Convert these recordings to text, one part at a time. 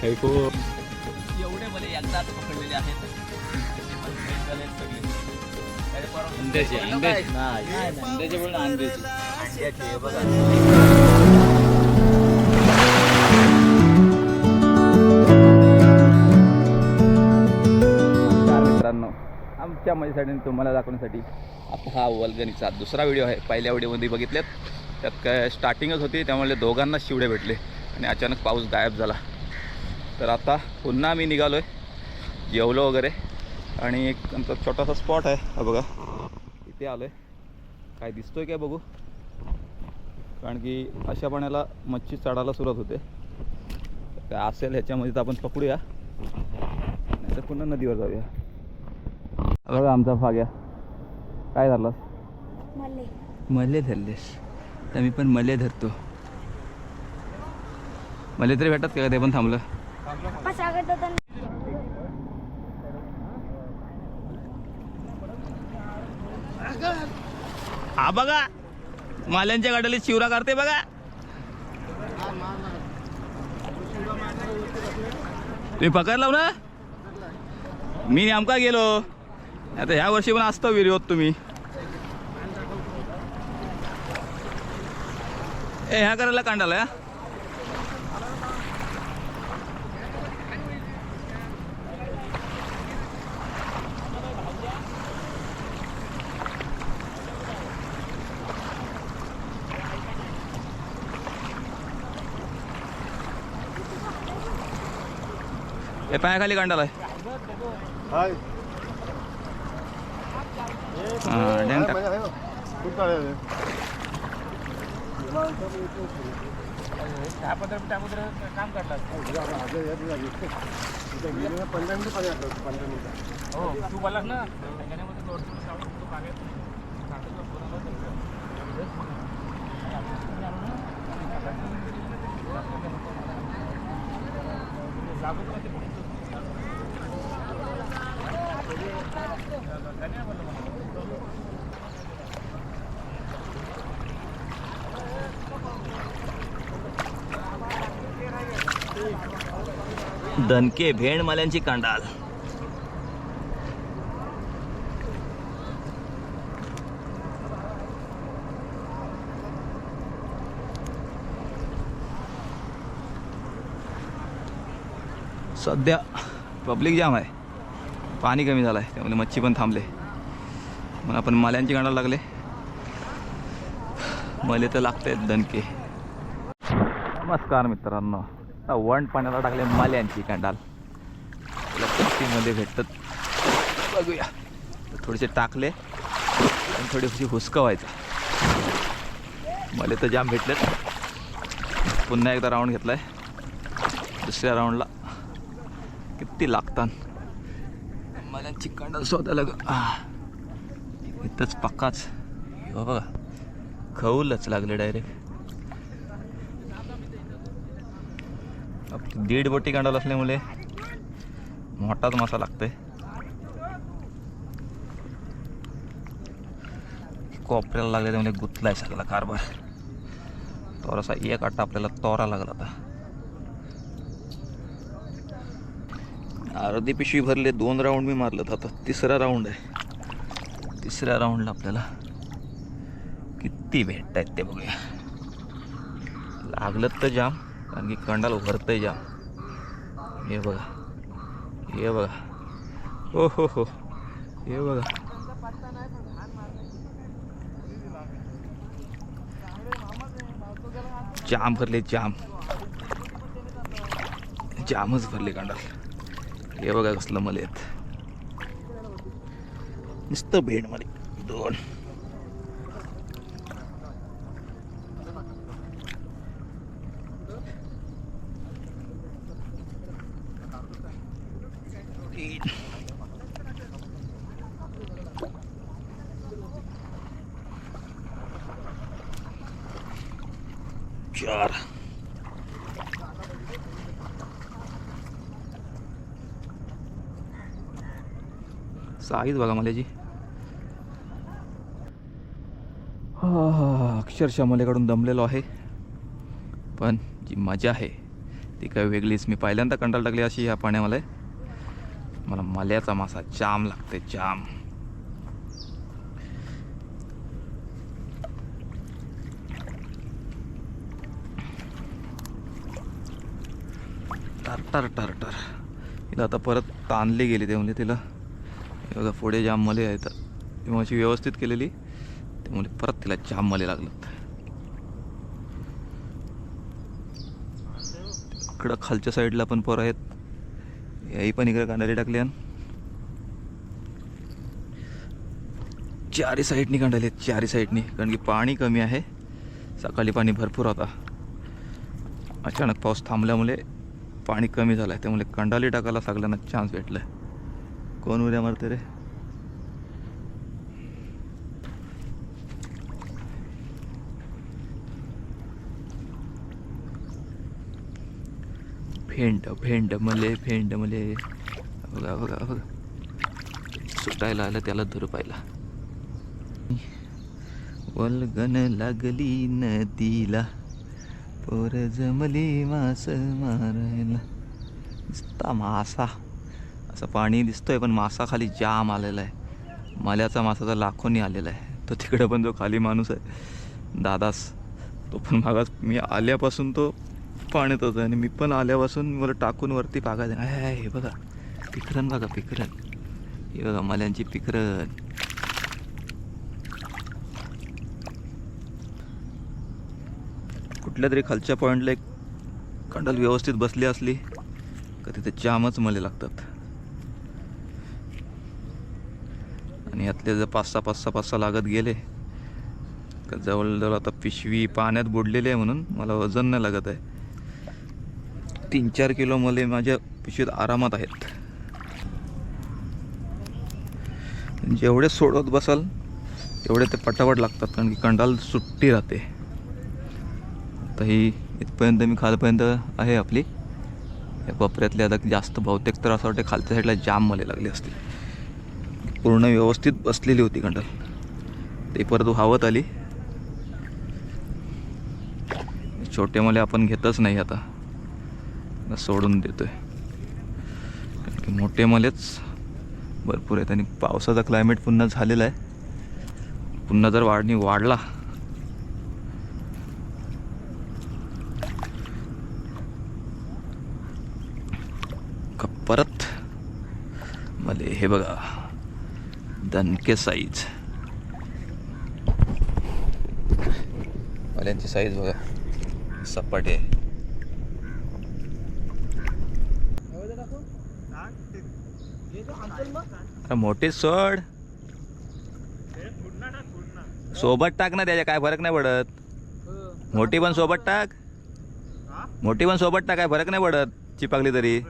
खूप एवढे मला एकदाच पकडलेले आहेत. अंड्याचे, अंड्याचे. अंड्याचे बोल अंड्याचे. अंड्याचे बघा. आमच्या मजेसाठी तुम्हाला दाखवण्यासाठी आता हा वल्गनीचा दुसरा व्हिडिओ आहे. पहिल्या व्हिडिओमध्ये बघितल्यात. त्यात काय स्टार्टिंगच होती त्यामुळे दोघांना शिवडे भेटले आणि अचानक पाऊस गायब झाला. तर आता पुन्हा मी निघालो आहे जेवलो वगैरे. आणि एक आमचा छोटासा स्पॉट आहे. हा बघा. इथे आलो आहे काय दिसतोय काय बघू? कारण की अशा पाण्याला मच्छी चढायला सुरुवात होते. तर काय असेल ह्याच्यामध्ये तर आपण पकडूया. नाही तर पुन्हा नदीवर जाऊया. बघा आमचा फाग्या. काय झालं मले. मले धरलेस. तर मी पण मले धरतो. मले तरी भेटत का? ते पण थांबलं. पप्पा हा बघा. माल्यांच्या गाड्याला शिवरा करते बघा. तुम्ही पकडला ना? मी नेमका गेलो. आता ह्या वर्षी पण असतो विरोध तुम्ही. ए ह्या करायला कांडाला हे पायाखाली कांडाला आहे. हाय. हा काम करतात पंधरा मिनिटं पाणी आलं पंधरा मिनिटं हो तू बोलास ना त्याच्यामध्ये दोन तीन सावळ तू बागेत काढतो दणके भेंडमाल्यांची कांडाल. सध्या पब्लिक जाम आहे. पाणी कमी झालं आहे त्यामुळे मच्छी पण थांबले. म्हणून आपण माल्यांची कांडाल लागले. मले तर लागते दणके. नमस्कार मित्रांनो. वण पाण्याला टाकले माल्यांची कांडाल. तुला भेटतात. बघूया. थोडेसे टाकले आणि थोडीशी हुसकवायचं. मला तर जाम भेटलेत. पुन्हा एकदा राऊंड घेतलाय. दुसऱ्या राऊंडला किती लागतात. माल्यांची कांडाल स्वतःला इथंच पक्काच. हो बघा. खवूलच लागले डायरेक्ट दीड बोटी कांडाल असल्यामुळे मोठाच मासा लागतोय. कोपऱ्याला लागले त्यामुळे गुतलाय सगळा कारभार. थोडासा एक आटा आपल्याला तोरा लागला आता. अर्धी पिशवी भरले दोन राऊंड मी मारलं आता तिसरा राऊंड आहे. तिसऱ्या राऊंडला आपल्याला किती भेटत आहेत ते बघूया. लागलं तर जाम. कारण की कंडाल भरतंय जाम हे बघा. हे बघा. हो हो हो. हे बघा. जाम भरले जाम. जामच भरले कांडाल. हे बघा कसलं मला येत नुसतं भेंडमध्ये दोन तीन चार साईज बघा मला जी हा, अक्षरशः मलेकडून दमलेलो आहे. पण जी मजा आहे ती काय वेगळीच. मी पहिल्यांदा कंटाळ टाकली अशी ह्या पाण्यामध्ये. मला मल्याचा मासा जाम लागते जाम. टर टर टर टर. तिला आता परत ताणली गेली त्यामुळे तिला. बघा पुढे जाम मले आहेत. ती माझी व्यवस्थित केलेली. त्यामुळे परत तिला जाम मले लागलं. इकडं खालच्या साईडला पण पोरं आहेत. याही पण इकडे कांडारी टाकली चारी साईडनी कांडाले आहेत चारी साईडनी कारण की पाणी कमी आहे. सकाळी पाणी भरपूर होता. अचानक पाऊस थांबल्यामुळे पाणी कमी झालं आहे त्यामुळे कंडाली टाकायला सगळ्यांना चान्स भेटला कोण उद्या मारते रे? फेंड फेंड मले फेंड मले. बघा बघा बघा. सुटायला आलं त्याला धरू पाहिला वलगन लागली नदीला पोर जमली मास मारायला. दिसता मासा. असं पाणी दिसतोय पण मासा खाली जाम आलेला आहे. मल्याचा मासा तर लाखोनी आलेला आहे. तो तिकडं पण जो खाली माणूस आहे दादास तो पण मागास. मी आल्यापासून तो पाण्यात होतं आणि मी पण आल्यापासून मला टाकून वरती पागायचं. आहे हे बघा. पिखरण बघा पिखरण हे बघा मल्यांची पिखरण कुठल्या तरी खालच्या पॉईंटला एक कंडल व्यवस्थित बसली असली का तिथे जामच मले लागतात. आणि यातले जर पाच सहा पाच सहा पाच सहा लागत गेले का जवळजवळ आता पिशवी पाण्यात बुडलेली आहे म्हणून मला वजन नाही लागत आहे. तीन चार किलो मले माझ्या पिशवीत आरामात आहेत. जेवढे सोडत बसाल तेवढे ते पटापट लागतात कारण की कंडाल सुट्टी राहते. आता ही इथपर्यंत मी खालपर्यंत आहे आपली. या कोपऱ्यातले आता जास्त बहुतेक तर असं वाटतं खालच्या साईडला जाम मले लागली असते पूर्ण व्यवस्थित बसलेली होती कंडाल. ते परत व्हावत आली. छोटे मले आपण घेतच नाही आता. आता सोडून आहे कारण की मोठे मलेच भरपूर आहेत आणि पावसाचा क्लायमेट पुन्हा झालेला आहे. पुन्हा जर वाढणी वाढला का परत? मले हे बघा दणके साईज मल्यांची साईज बघा सपाटी. आहे मोठी सोड. सोबत टाक ना त्याच्या काय फरक नाही पडत. मोठी पण सोबत टाक. मोठी पण सोबत टाक काय फरक नाही पडत. चिपाकली तरी.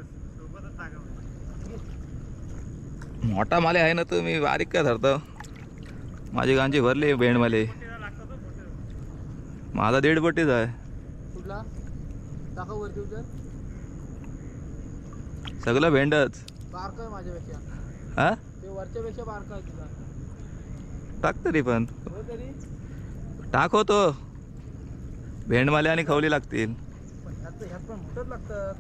मोठा माले आहे ना मी बारीक काय धरतो. माझी गांची भरली भेंडमाले माझा दीड पट्टीच आहे. सगळं भेंडच. बारका आहे माझ्यापेक्षा. हा? ते वरच्यापेक्षा बारका आहे तुझा टाक तरी पण. हो तरी? टाक होतो भेंडमाले आणि खवली लागतील. पण ह्यात ह्यात मोठंच.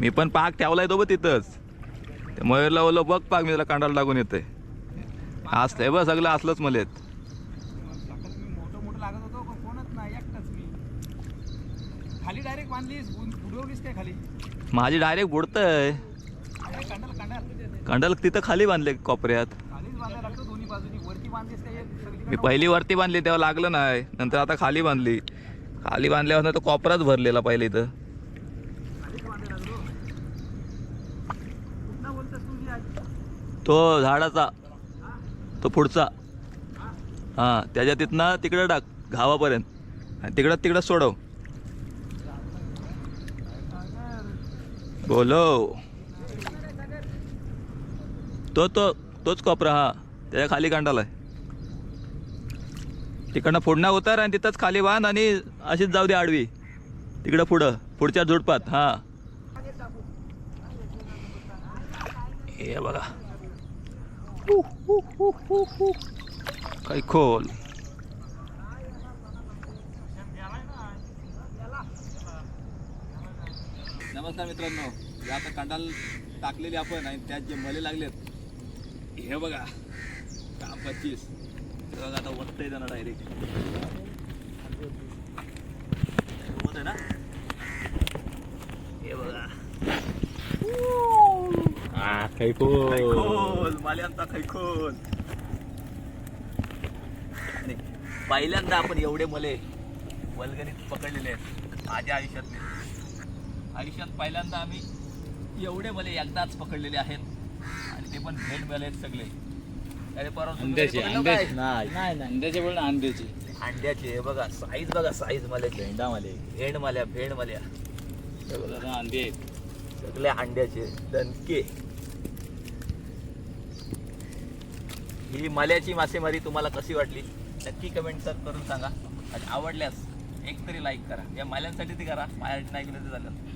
मी पण पाक ठेवलाय तो बघ तिथंच. ते मयूरला बोललो बघ पाक मी त्याला कांडाला टाकून येते असलंय बघ सगळं असलंच मला येत सकाळी मी मोठं मोठं लागत होतो एकटाच मी. खाली डायरेक्ट बांधलीस उडवलीस काय खाली? माझी डायरेक्ट बुडतंय कांडाल कांडाल. कांडाल तिथं खाली बांधले कोपऱ्यात. खालीच बांधायला लागतं दोन्ही बाजूनी. वरती बांधलीस काय एक? सगळीकडे मी पहिली वरती बांधली तेव्हा लागलं नाही. नंतर आता खाली बांधली. खाली बांधल्यावर तर कोपराच भरलेला पहिले इथं. तो झाडाचा. तो पुढचा. हां त्याच्या तिथनं तिकडं टाक घावापर्यंत. तिकडं तिकडं सोडव. बोलो. तो तो तोच कोपरा हा. त्याच्याखाली कांडाला आहे. तिकडनं पुढनं उतर आणि तिथंच खाली बांध आणि अशीच जाऊ दे आडवी. तिकडं पुढं. पुढच्या झुडपात हां. हे बघा. कैखोल नमस्कार मित्रांनो. या आता कांडाल टाकलेली आपण आणि त्यात जे मले लागलेत हे बघा. का पच्चीस हे बघा आता वरत येतं ना डायरेक्ट आहे ना? हे बघा. खैखोल. माल्यांचा खैखोल. आणि पहिल्यांदा आपण एवढे मले वल्गनीत पकडलेले आहेत. माझ्या आयुष्यातले. आयुष्यात पहिल्यांदा आम्ही एवढे मले एकदाच पकडलेले आहेत. आणि ते पण भेट मले आहेत सगळे. अरे परवा अंड्याची बोल अंड्याची? अंड्याचे हे बघा साईज बघा साईज मल्याचे भेंडा माले भेंड माल्या भेंड माल्या. अंडे सगळ्या अंड्याचे दणके. ही मल्याची मासेमारी तुम्हाला कशी वाटली? नक्की कमेंट करून सांगा. आणि आवडल्यास एक तरी लाईक करा. या माल्यांसाठी ती करा. माझ्यासाठी नाही केलं तर झालं